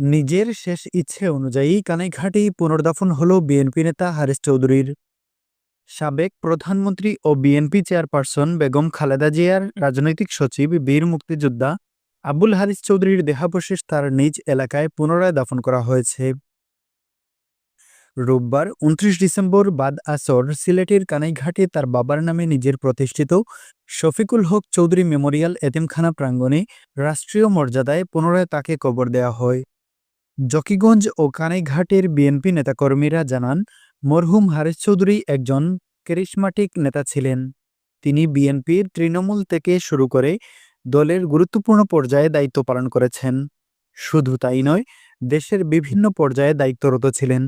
নিজের শেষ ইচ্ছে অনুযায়ী কানাইঘাটেই পুনর্দাফন হল বিএনপি নেতা হারিস চৌধুরীর। সাবেক প্রধানমন্ত্রী ও বিএনপি চেয়ারপারসন বেগম খালেদা জিয়ার রাজনৈতিক সচিব বীর মুক্তিযোদ্ধা আবুল হারিস চৌধুরীর দেহাবশেষ তার নিজ এলাকায় পুনরায় দাফন করা হয়েছে। রোববার উনত্রিশ ডিসেম্বর বাদ আসর সিলেটের কানাইঘাটে তার বাবার নামে নিজের প্রতিষ্ঠিত শফিকুল হক চৌধুরী মেমোরিয়াল এতিমখানা প্রাঙ্গণে রাষ্ট্রীয় মর্যাদায় পুনরায় তাকে কবর দেওয়া হয়। জকিগঞ্জ ও কানাইঘাটের বিএনপি নেতাকর্মীরা জানান, মরহুম হারিস চৌধুরী একজন ক্যারিসমাটিক নেতা ছিলেন। তিনি বিএনপির তৃণমূল থেকে শুরু করে দলের গুরুত্বপূর্ণ পর্যায়ে দায়িত্ব পালন করেছেন। শুধু তাই নয়, দেশের বিভিন্ন পর্যায়ে দায়িত্বরত ছিলেন।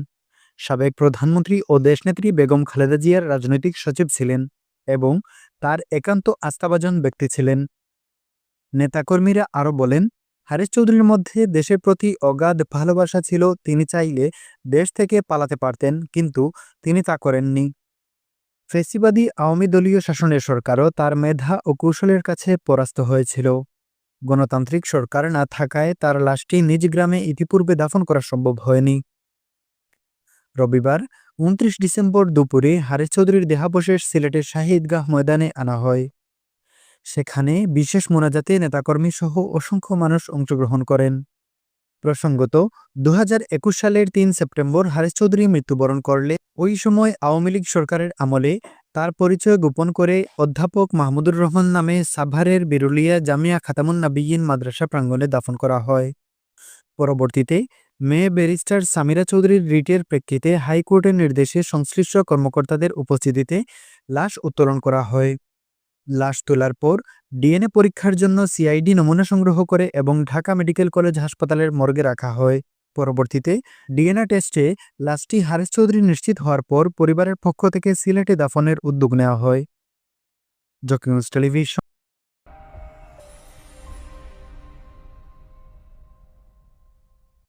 সাবেক প্রধানমন্ত্রী ও দেশনেত্রী বেগম খালেদা জিয়ার রাজনৈতিক সচিব ছিলেন এবং তার একান্ত আস্থাভাজন ব্যক্তি ছিলেন। নেতাকর্মীরা আরও বলেন হারিস চৌধুরীর মধ্যে দেশের প্রতি অগাধ ভালোবাসা ছিল, তিনি চাইলে দেশ থেকে পালাতে পারতেন, কিন্তু তিনি তা করেননি। ফেসিবাদী আওয়ামী দলীয় শাসনের সরকারও তার মেধা ও কৌশলের কাছে পরাস্ত হয়েছিল। গণতান্ত্রিক সরকার না থাকায় তার লাশটি নিজ গ্রামে ইতিপূর্বে দাফন করা সম্ভব হয়নি। রবিবার, উনত্রিশ ডিসেম্বর দুপুরে হারিস চৌধুরীর দেহাবশেষ সিলেটের শাহিদগাহ ময়দানে আনা হয়। সেখানে বিশেষ মোনাজাতে নেতাকর্মী সহ অসংখ্য মানুষ অংশগ্রহণ করেন। প্রসঙ্গত দু হাজার একুশ সালের তিন সেপ্টেম্বর হারিস চৌধুরী মৃত্যুবরণ করলে ওই সময় আওয়ামী লীগ সরকারের আমলে তার পরিচয় গোপন করে অধ্যাপক মাহমুদুর রহমান নামে সাভারের বিরুলিয়া জামিয়া খাতামুন নাবিয়িন মাদ্রাসা প্রাঙ্গণে দাফন করা হয়। পরবর্তীতে মেয়ে ব্যারিস্টার সামিরা চৌধুরীর রিটের প্রেক্ষিতে হাইকোর্টের নির্দেশে সংশ্লিষ্ট কর্মকর্তাদের উপস্থিতিতে লাশ উত্তোলন করা হয়। লাশ তোলার পর ডিএনএ পরীক্ষার জন্য সিআইডি নমুনা সংগ্রহ করে এবং ঢাকা মেডিকেল কলেজ হাসপাতালের মর্গে রাখা হয়। পরবর্তীতে ডিএনএ টেস্টে লাশটি হারেস চৌধুরী নিশ্চিত হওয়ার পর পরিবারের পক্ষ থেকে সিলেটে দাফনের উদ্যোগ নেওয়া হয়। জকিউজ টেলিভিশন